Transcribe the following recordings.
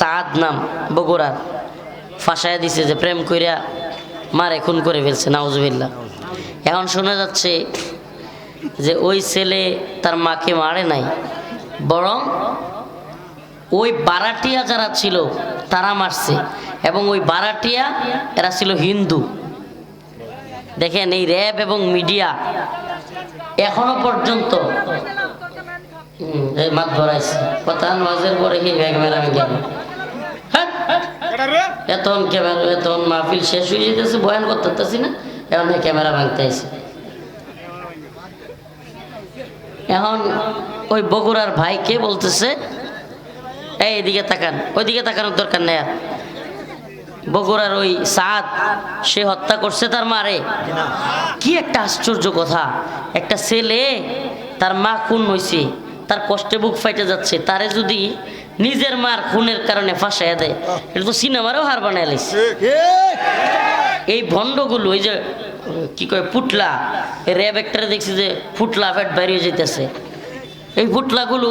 সাদ নাম বগুড়ার ফাঁসায় দিছে যে প্রেম কইরা মারে, খুন করে ফেলছে, নাউজুবিল্লাহ। এখন শোনা যাচ্ছে যে ওই ছেলে তার মাকে মারে নাই, বরং ওই বারাটিয়া যারা ছিল, তারা মারছে, এবং ওই বারাটিয়া এরা ছিল হিন্দু। দেখেন এই র্যাব এবং মিডিয়া এখনও পর্যন্ত মাত ধরাইছে। কথা নজের পরে কি ব্যাগ মেরামি গেল এতন ক্যামেরা এতন মাহফিল শেষ হয়ে যেতেছে, বয়ান করতে পারতেছি না, এখন ক্যামেরা ভাঙতে এখন ওই বগুড়ার ভাই কে বলতেছে? এই এদিকে তাকান, ওইদিকে তাকানোর দরকার নেই আর। বগুড়ার ওই সাদ, সে হত্যা করছে তার মারে। কি একটা আশ্চর্য কথা, একটা ছেলে তার মা খুন হয়েছে তার কষ্টে বুক ফাইটে যাচ্ছে, তারে যদি নিজের মার খুনের কারণে ফাঁসাইয়া দেয়। এটা তো সিনেমারও হার বানাই এই ভণ্ডগুলো ওই যে কি কয় পুটলা। র্যাব একটারে দেখছি যে ফুটলা ফ্যাট বাইরে যেতেছে এই ফুটলাগুলো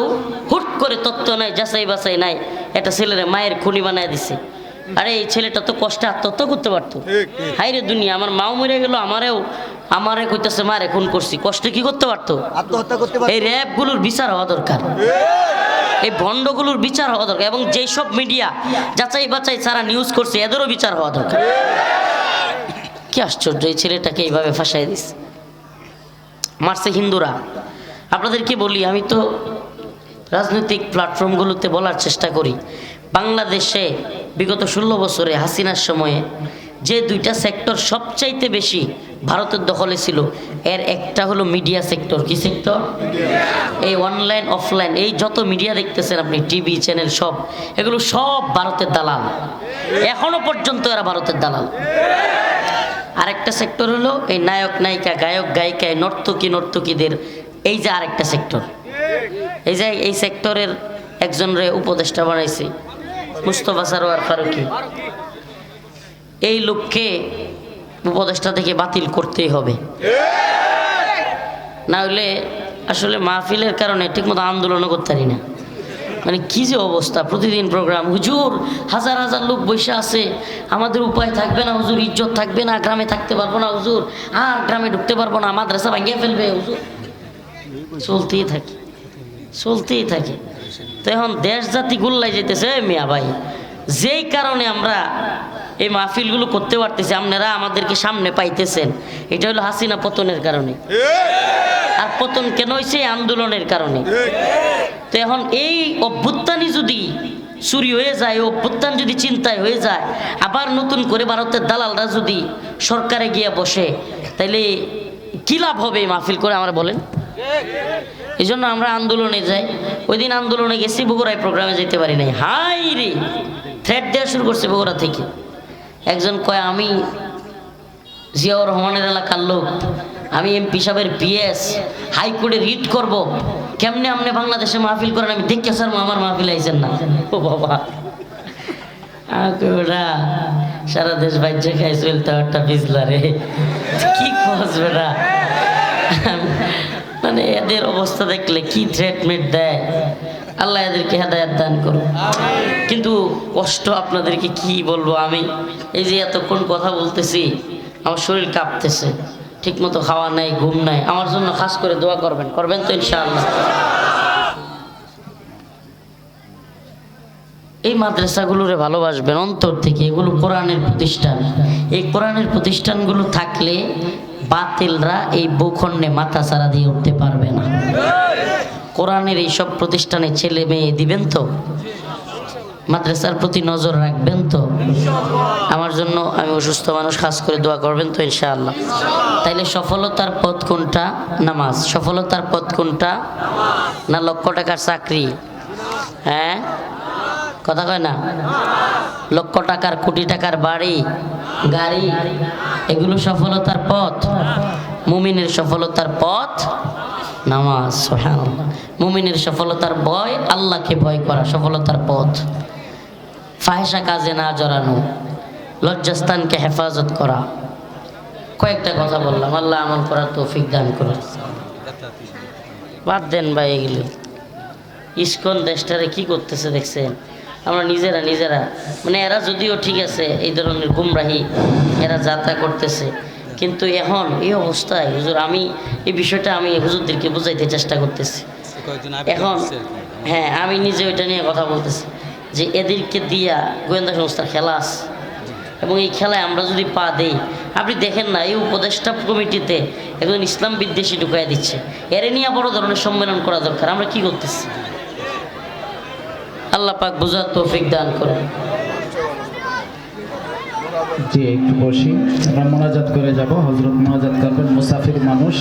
হুট করে তত্ত্ব নাই যাচাই বাছাই নাই একটা ছেলের মায়ের খুনি বানায় দিছে। আরে এই ছেলেটা তো কষ্টে আত্মহত্যা করতে পারতো। হাই রে দুনিয়া আমার মাও মরে গেল আমারেও আমারে কইতেছে মারে খুন করছি। কষ্টে কি করতে পারতো? আত্মহত্যা করতে পারে এই র্যাবগুলোর বিচার হওয়া দরকার। এই ভণ্ডগুলোর বিচার হওয়া দরকার এবং যেই সব মিডিয়া যাচাই বাছাই সারা নিউজ করছে, এদেরও বিচার হওয়া দরকার। কি আশ্চর্য, এই ছেলেটাকে এইভাবে ফাঁসাই দিস। মারছে হিন্দুরা। আপনাদেরকে বলি, আমি তো রাজনৈতিক প্ল্যাটফর্মগুলোতে বলার চেষ্টা করি। বাংলাদেশে বিগত ষোলো বছরে হাসিনার সময়ে যে দুইটা সেক্টর সবচাইতে বেশি ভারতের দখলে ছিল। এর একটা হলো মিডিয়া সেক্টর কি সেক্টর এই অনলাইন অফলাইন এই যত মিডিয়া দেখতেছেন আপনি টিভি চ্যানেল সব, এগুলো সব ভারতের দালাল। এখনও পর্যন্ত এরা ভারতের দালাল। আরেকটা সেক্টর হলো এই নায়ক, নায়িকা, গায়ক, গায়িকায় নর্তকী, নর্তকীদের, এই যে আরেকটা সেক্টর এই যে এই সেক্টরের একজনরে উপদেষ্টা বানাইছে, মুস্তফা সারোয়ার ফারুকি। এই লোককে উপদেষ্টা থেকে বাতিল করতেই হবে। না হলে আসলে মাহফিলের কারণে ঠিকমতো আন্দোলনও করতে পারি না। মানে কি যে অবস্থা প্রতিদিন প্রোগ্রাম হুজুর হাজার হাজার লোক বসে আছে। আমাদের উপায় থাকবে না হুজুর ইজ্জত থাকবে না গ্রামে থাকতে পারব না হুজুর। আর গ্রামে ঢুকতে পারব না মাদ্রাসা ভাঙিয়ে ফেলবে হুজুর। চলতেই থাকে চলতেই থাকে। তো এখন দেশ জাতি গুল্লাই যেতেছে "এই মিয়া ভাই। যেই কারণে আমরা এই মাহফিলগুলো করতে পারতেছি, আপনারা আমাদেরকে সামনে পাইতেছেন। এটা হলো হাসিনা পতনের কারণে। আর পতন কেন হয়েছে আন্দোলনের কারণে। তো এখন এই অভ্যুত্থানই যদি চুরি হয়ে যায় অভ্যুত্থান যদি চিন্তায় হয়ে যায়, আবার নতুন করে ভারতের দালালরা যদি সরকারে গিয়ে বসে, তাইলে কি লাভ হবে মাহফিল করে আমরা বলেন? এই জন্য আমরা আন্দোলনে যাই। ওই দিন আন্দোলনে গেছি, বগুড়ায় প্রোগ্রামে যেতে পারি নাই। হাই রে! থ্রেট দেওয়া শুরু করছে বগুড়া থেকে। একজন কয়, আমি জিয়াউর রহমানের এলাকার লোক। আমি এমপি সাহেবের পিএস হাইকোর্টে রিট করব। কেমনে আপনি বাংলাদেশে মাহফিল করেন? আমি দেখে স্যার, আমার মাহফিল আইছেন না। ও বাবা। সারা দেশ বাজ্যে খাই চলতে একটা পিছলা রে। কি খোঁজ বেটা? মানে এদের অবস্থা দেখলে কি ট্রিটমেন্ট দেয়? আল্লাহ এদেরকে হেদায়াত দান করুন। কিন্তু কষ্ট আপনাদেরকে কি বলব আমি? এই যে এতক্ষণ কথা বলতেছি, আমার শরীর কাঁপতেছে। ঠিক মতো খাওয়া নাই, ঘুম নাই। আমার জন্য খাস করে দোয়া করবেন। করবেন তো ইনশাআল্লাহ। এই মাদ্রাসাগুলোরে ভালোবাসবেন, অন্তর থেকে। এগুলো কোরআনের প্রতিষ্ঠান। এই কোরআনের প্রতিষ্ঠানগুলো থাকলে বাতিলরা এই ভূখণ্ডে মাথা সারা দিয়ে উঠতে পারবে না। কোরআনের এইসব প্রতিষ্ঠানে ছেলে মেয়ে দিবেন তো? মাদ্রাসার প্রতি নজর রাখবেন তো? আমার জন্য আমি অসুস্থ মানুষ, খাস করে দোয়া করবেন তো ইনশাআল্লাহ। তাইলে সফলতার পথ কোনটা? নামাজ। সফলতার পথ কোনটা? না লক্ষ টাকার চাকরি? হ্যাঁ? কথা কয় না? লক্ষ টাকার, কোটি টাকার বাড়ি, গাড়ি, এগুলো সফলতার পথ? মুমিনের সফলতার পথ? নামাজ, সুবহানাল্লাহ। মুমিনের সফলতার ভয়, আল্লাহকে ভয় করা সফলতার পথ। ফাহেসা কাজে না জড়ানো, লজ্জাস্থানকে হেফাজত করা। কয়েকটা কথা বললাম, আল্লাহ আমল করার তৌফিক দান করুন। বাদ দেন ভাই এগুলো। ইস্কন দেশটারে কি করতেছে দেখছেন? আমরা নিজেরা নিজেরা। মানে এরা যদিও ঠিক আছে, এই ধরনের গুমরাহি, এরা যাত্রা করতেছে। কিন্তু এখন এই অবস্থায় হুজুর আমি এই বিষয়টা আমি হুজুরদেরকে বুঝাইতে চেষ্টা করতেছি। এখন হ্যাঁ আমি নিজে ওইটা নিয়ে কথা বলতেছি যে এদেরকে দিয়া গোয়েন্দা সংস্থার খেলা আছে। এবং এই খেলায় আমরা যদি পা দেই আপনি দেখেন না এই উপদেষ্টা কমিটিতে একজন ইসলাম বিদ্বেষী ঢুকাই দিচ্ছে। এর নিয়ে বড় ধরনের সম্মেলন করা দরকার আমরা কি করতেছি? আল্লাহ পাক বোঝার তৌফিক দান করেন। জি একটু বসি। আমরা মোনাজাত করে যাব। হজরত মোনাজাত করবেন মুসাফির মানুষ।